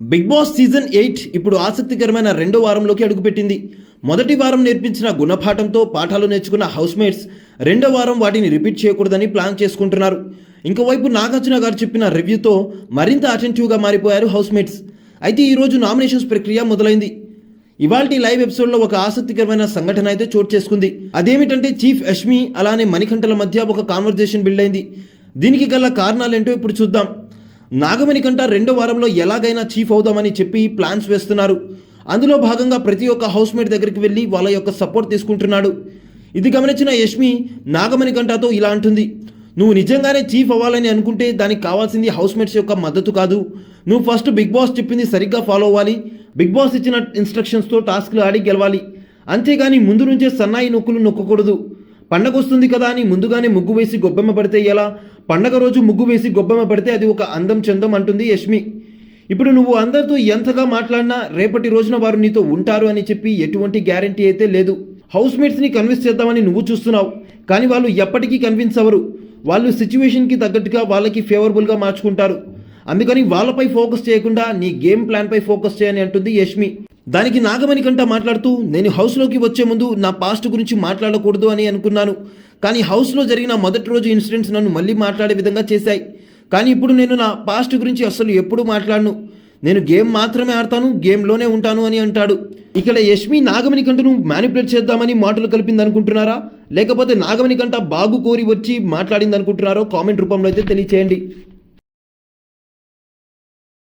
Big boss season eight ఇప్పుడు ఆసక్తికరమైన రెండో వారంలోకి అడుగుపెట్టింది. మొదటి వారం నేర్పించిన గుణపాఠంతో పాఠాలు నేర్చుకున్న హౌస్మేట్స్ రెండో వారం వాటిని రిపీట్ చేయకూడదని ప్లాన్ చేసుకుంటున్నారు. ఇంకోవైపు నాగార్జున గారు చెప్పిన రివ్యూతో మరింత అటెంటివ్గా మారిపోయారు హౌస్మేట్స్. అయితే ఈరోజు నామినేషన్స్ ప్రక్రియ మొదలైంది. ఇవాల్టి లైవ్ ఎపిసోడ్లో ఒక ఆసక్తికరమైన సంఘటన అయితే చోటు చేసుకుంది. అదేమిటంటే చీఫ్ యష్మి అలానే మణికంఠల మధ్య ఒక కాన్వర్జేషన్ బిల్డ్ అయింది దీనికి గల కారణాలేంటో ఇప్పుడు చూద్దాం. నాగమణి కంట రెండో వారంలో ఎలాగైనా చీఫ్ అవుదామని చెప్పి ప్లాన్స్ వేస్తున్నారు. అందులో భాగంగా ప్రతి ఒక్క హౌస్మేట్ దగ్గరికి వెళ్ళి వాళ్ళ యొక్క సపోర్ట్ తీసుకుంటున్నాడు. ఇది గమనించిన యష్మి నాగమణి కంటతో ఇలా అంటుంది. నువ్వు నిజంగానే చీఫ్ అవ్వాలని అనుకుంటే దానికి కావాల్సింది హౌస్మేట్స్ యొక్క మద్దతు కాదు. నువ్వు ఫస్ట్ బిగ్ బాస్ చెప్పింది సరిగ్గా ఫాలో అవ్వాలి. బిగ్ బాస్ ఇచ్చిన ఇన్స్ట్రక్షన్స్తో టాస్క్లు ఆడి గెలవాలి. అంతేగాని ముందు నుంచే సన్నాయి నొక్కులు నొక్కకూడదు. పండగ వస్తుంది కదా అని ముందుగానే ముగ్గు వేసి గొబ్బెమ్మ పడితే ఎలా? పండగ రోజు ముగ్గు వేసి గొబ్బెమ్మ పడితే అది ఒక అందం చందం అంటుంది యష్మి. ఇప్పుడు నువ్వు అందరితో ఎంతగా మాట్లాడినా రేపటి రోజున వారు నీతో ఉంటారు అని చెప్పి ఎటువంటి గ్యారంటీ అయితే లేదు. హౌస్మేట్స్ని కన్విన్స్ చేద్దామని నువ్వు చూస్తున్నావు. కానీ వాళ్ళు ఎప్పటికీ కన్విన్స్ అవ్వరు. వాళ్ళు సిచ్యువేషన్కి తగ్గట్టుగా వాళ్ళకి ఫేవరబుల్గా మార్చుకుంటారు. అందుకని వాళ్ళపై ఫోకస్ చేయకుండా నీ గేమ్ ప్లాన్పై ఫోకస్ చేయని అంటుంది యష్మి. దానికి నాగమణి కంట మాట్లాడుతూ నేను హౌస్లోకి వచ్చే ముందు నా పాస్ట్ గురించి మాట్లాడకూడదు అని అనుకున్నాను. కానీ హౌస్లో జరిగిన మొదటి రోజు ఇన్సిడెంట్స్ నన్ను మళ్ళీ మాట్లాడే విధంగా చేశాయి. కానీ ఇప్పుడు నేను నా పాస్ట్ గురించి అస్సలు ఎప్పుడూ మాట్లాడను. నేను గేమ్ మాత్రమే ఆడతాను గేమ్లోనే ఉంటాను అని అంటాడు. ఇక్కడ యష్మి నాగమణి కంటను మ్యానిపులేట్ చేద్దామని మాటలు కలిపింది అనుకుంటున్నారా లేకపోతే నాగమణి కంట బాగు కోరి వచ్చి మాట్లాడింది అనుకుంటున్నారో కామెంట్ రూపంలో అయితే తెలియచేయండి.